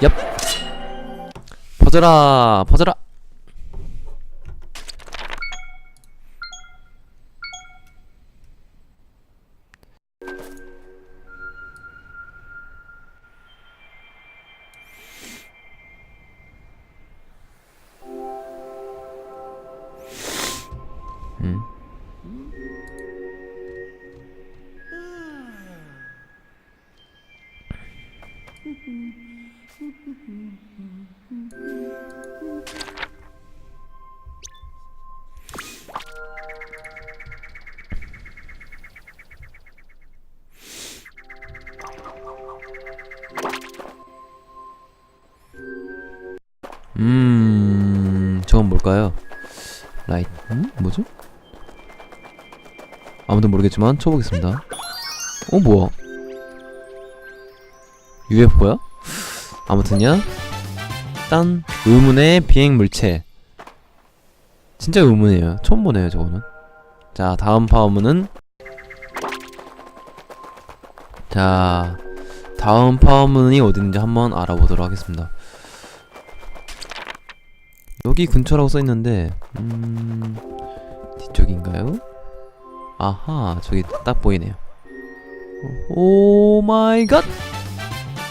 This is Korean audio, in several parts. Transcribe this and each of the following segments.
얍 퍼져라 퍼져라 음. 음, 저건 뭘까요? 라이트, 음? 뭐죠? 아무도 모르겠지만 쳐보겠습니다. 어, 뭐야? UFO야? 아무튼요. 일단 의문의 비행 물체. 진짜 의문이에요. 처음 보네요, 저거는. 자, 다음 파워문은 자, 다음 파워문이 어딘지 한번 알아보도록 하겠습니다. 여기 근처라고 써있는데 음... 뒤쪽인가요? 아하 저기 딱 보이네요 오 마이 갓!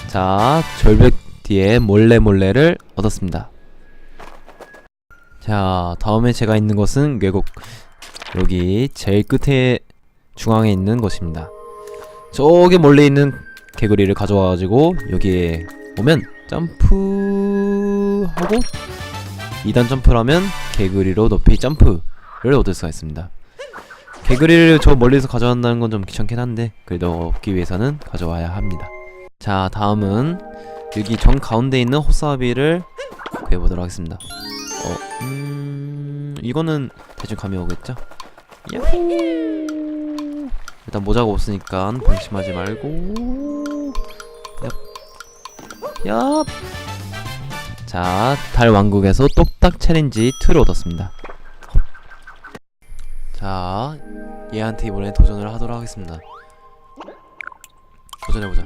자 절벽 뒤에 몰래 몰래를 얻었습니다 자 다음에 제가 있는 곳은 외국 여기 제일 끝에 중앙에 있는 곳입니다 저기 몰래 있는 개구리를 가져와가지고 여기에 오면 점프하고 2단 점프를 하면 개구리로 높이 점프를 얻을 수가 있습니다. 개구리를 저 멀리서 가져간다는 건 좀 귀찮긴 한데 그래도 얻기 위해서는 가져와야 합니다. 자 다음은 여기 정 가운데 있는 호사비를 구해보도록 하겠습니다. 어, 음... 이거는 대충 감이 오겠죠? 야호! 일단 모자가 없으니까 방심하지 말고 얍! 얍! 자, 달 왕국에서 똑딱 챌린지 2를 얻었습니다. 자, 얘한테 이번에 도전을 하도록 하겠습니다. 도전해보자.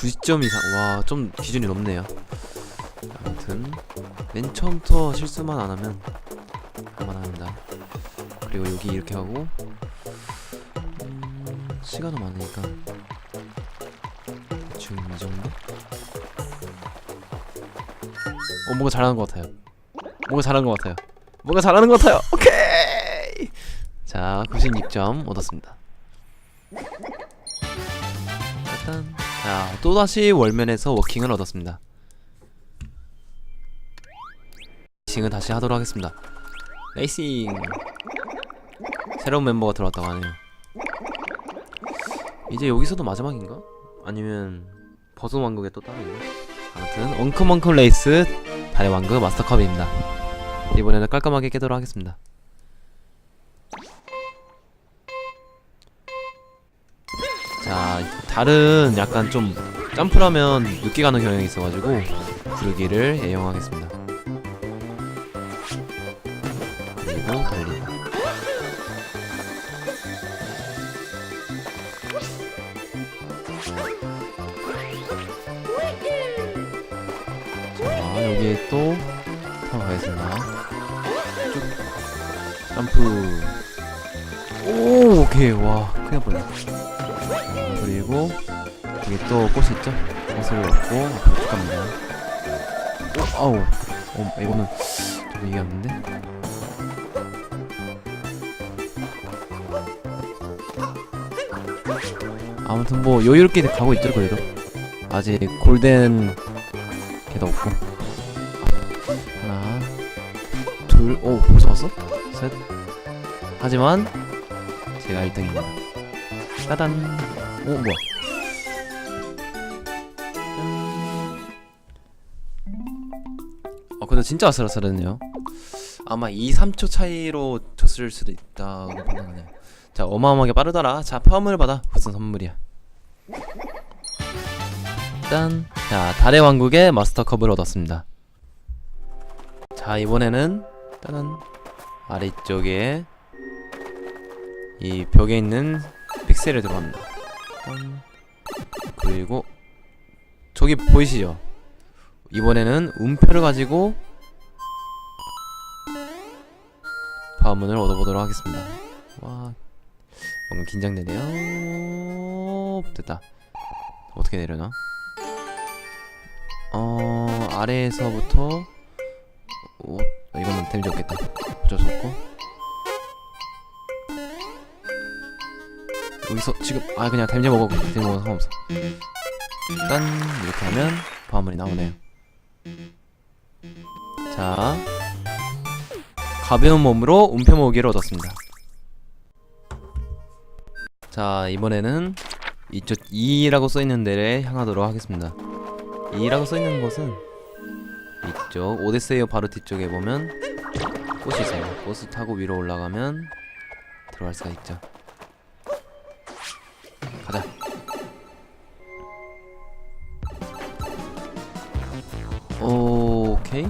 90점 이상. 와, 좀 기준이 높네요. 아무튼, 맨 처음부터 실수만 안 하면 할만합니다. 그리고 여기 이렇게 하고, 음, 시간은 많으니까. 대충 이 정도? 어 뭔가 잘하는 것 같아요 뭔가 잘하는 것 같아요 뭔가 잘하는 것 같아요 오케이 자 96점 얻었습니다 자 또다시 월면에서 워킹을 얻었습니다 레이싱은 다시 하도록 하겠습니다 레이싱 새로운 멤버가 들어왔다고 하네요 이제 여기서도 마지막인가? 아니면 버섯 왕국에 또 따로 있나? 아무튼 엉큼엉큼 레이스 달의 왕국 마스터컵입니다. 이번에는 깔끔하게 깨도록 하겠습니다. 자, 달은 약간 좀 점프를 하면 늦게 가는 경향이 있어가지고 부르기를 애용하겠습니다. 그리고 달리다. 자, 여기에 또 타고 가겠습니다. 쭉 점프. 오, 오케이. 와, 큰일 날 뻔했네. 자, 그리고 여기 또 꽃이 있죠? 꽃을 얻고 앞으로 쭉 갑니다. 오, 아우. 어, 이거는 좀 이겼는데? 아무튼 뭐 여유롭게 가고 있죠 그래도 아직 골든 걔도 없고 하나 둘오 벌써 왔어? 셋 하지만 제가 1등입니다 따단 오 뭐야 짠. 어 근데 진짜 아슬아슬했네요 아마 2, 3초 차이로 졌을 수도 있다고 판단하네요 자 어마어마하게 빠르더라 자 파움을 받아 무슨 선물이야 짠. 자, 달의 왕국의 마스터 컵을 얻었습니다. 자, 이번에는 따단 아래쪽에 이 벽에 있는 픽셀을 들어갑니다. 짠. 그리고 저기 보이시죠? 이번에는 음표를 가지고 파문을 얻어보도록 하겠습니다. 와, 뭔가 긴장되네요. 됐다. 어떻게 내려나? 어, 아래에서부터 오, 이거는 데미지 없겠다. 어쩔 수 없고. 여기서 지금 아 그냥 데미지 먹어 데미지 먹어 상관없어. 일단 이렇게 하면 화물이 나오네요. 자, 가벼운 몸으로 음표 모으기를 얻었습니다. 자, 이번에는 이쪽 2라고 써 있는 데를 향하도록 하겠습니다. 2라고 써 있는 곳은 이쪽 오데세이어 바로 뒤쪽에 보면 꽃이 있어요. 꽃을 타고 위로 올라가면 들어갈 수가 있죠. 오케이.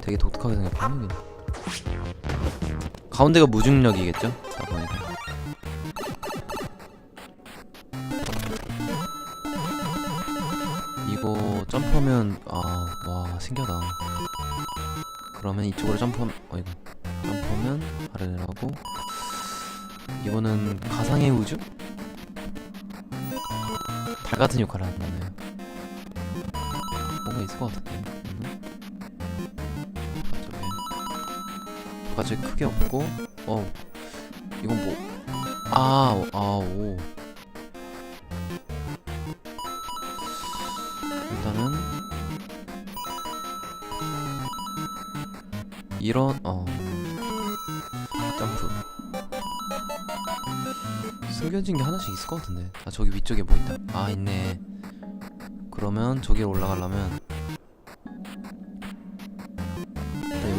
되게 독특하게 생겼네. 여기. 가운데가 무중력이겠죠? 딱 보니까. 이거 점프하면 아와 신기하다. 그러면 이쪽으로 점프하면 어 이거 점프하면 아래로 내려가고 이거는 가상의 우주? 달 같은 역할을 하는 거네요. 뭔가 있을 것 같은데. 음. 바깥쪽에 바깥쪽에 크게 없고 어. 이건 뭐 아, 아, 오. 일단은 이런 어. 점프. 숨겨진 게 하나씩 있을 것 같은데. 아 저기 위쪽에 뭐 있다. 아 있네. 그러면 저기로 올라가려면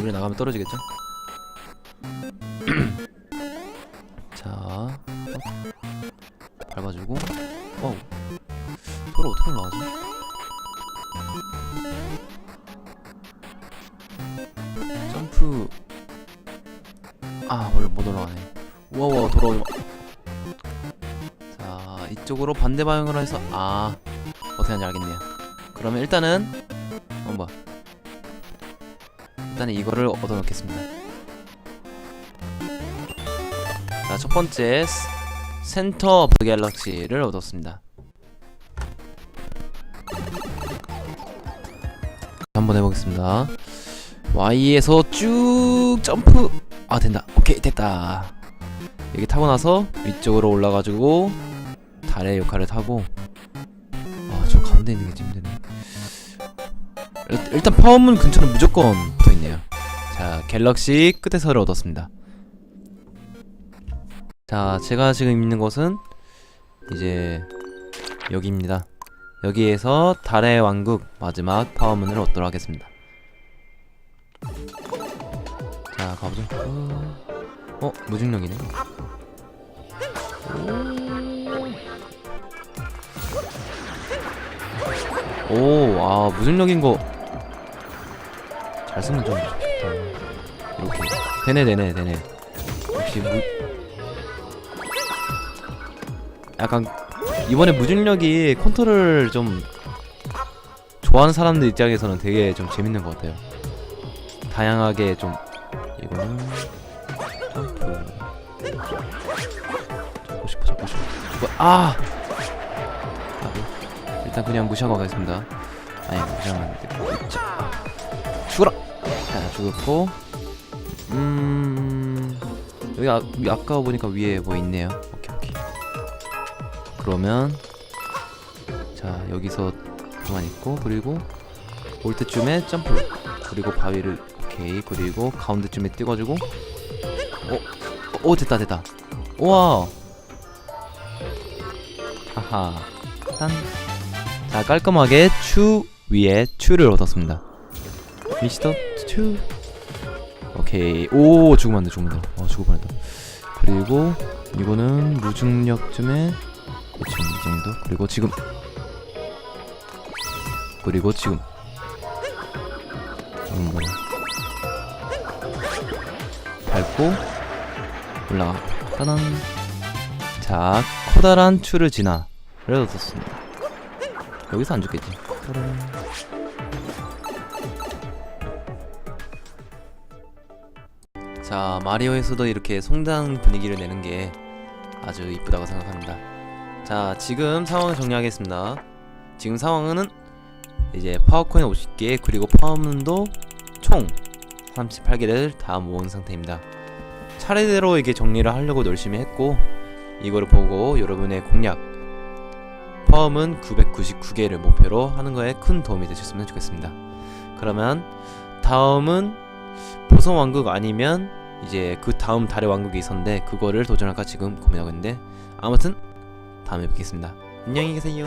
여기를 나가면 떨어지겠죠? 자 어? 밟아주고. 어우. 저를 어떻게 올라가지? 점프. 아 원래 못 올라가네. 우와우와 돌아오지 자 이쪽으로 반대 방향으로 해서 아 어떻게 하는지 알겠네요. 그러면 일단은 한번 봐 일단은 이거를 얻어놓겠습니다. 자 첫번째 센터 오브 갤럭시를 얻었습니다. 한번 해보겠습니다. Y에서 쭉 점프! 아 된다. 오케이 됐다. 여기 타고 나서 위쪽으로 올라가지고 달의 역할을 타고. 아 저 가운데 있는 게 좀 힘드네. 일- 일단 파워문 근처는 무조건 자 갤럭시 끝에서를 얻었습니다. 자 제가 지금 있는 곳은 이제 여기입니다. 여기에서 달의 왕국 마지막 파워문을 얻도록 하겠습니다. 자 가보죠. 어, 어 무중력이네. 오아 무중력인 거 잘 쓰면 좀 좋다 이렇게 되네 되네 되네. 역시 무 약간 이번에 무중력이 컨트롤 좀 좋아하는 사람들 입장에서는 되게 좀 재밌는 것 같아요. 다양하게 좀 이거는 점프 잡고 싶어 잡고 싶어. 이거 아! 아, 일단 그냥 무시하고 가겠습니다. 아니 무시하면 안 되고 자, 죽어라 자 죽었고 음 여기 아, 위- 아까 보니까 위에 뭐 있네요. 오케이 오케이. 그러면 자 여기서 그만 있고 그리고 올 때쯤에 점프. 그리고 바위를 오케이 그리고 가운데쯤에 띄워주고. 어? 오 됐다 됐다. 우와! 하하. 딴자 깔끔하게 추 위에 추를 얻었습니다. 미스터 추 오케이. 오 죽으면 안돼 죽으면 안돼. 어 죽을 뻔했다. 그리고 이거는 무중력쯤에 대충 이 정도. 그리고 지금. 그리고 지금. 이건 뭐야 밟고 올라가. 따단. 자 커다란 추를 지나. 얻었습니다. 여기서 안 죽겠지. 따란. 자 마리오에서도 이렇게 성당 분위기를 내는 게 아주 이쁘다고 생각합니다. 자 지금 상황을 정리하겠습니다. 지금 상황은 이제 파워코인 50개 그리고 파워문도 총 38개를 다 모은 상태입니다. 차례대로 이게 정리를 하려고 열심히 했고 이거를 보고 여러분의 공략 파워문 999개를 목표로 하는 거에 큰 도움이 되셨으면 좋겠습니다. 그러면 다음은 보성 왕국 아니면 이제 그 다음 달의 왕국이 있었는데 그거를 도전할까 지금 고민하고 있는데 아무튼 다음에 뵙겠습니다. 안녕히 계세요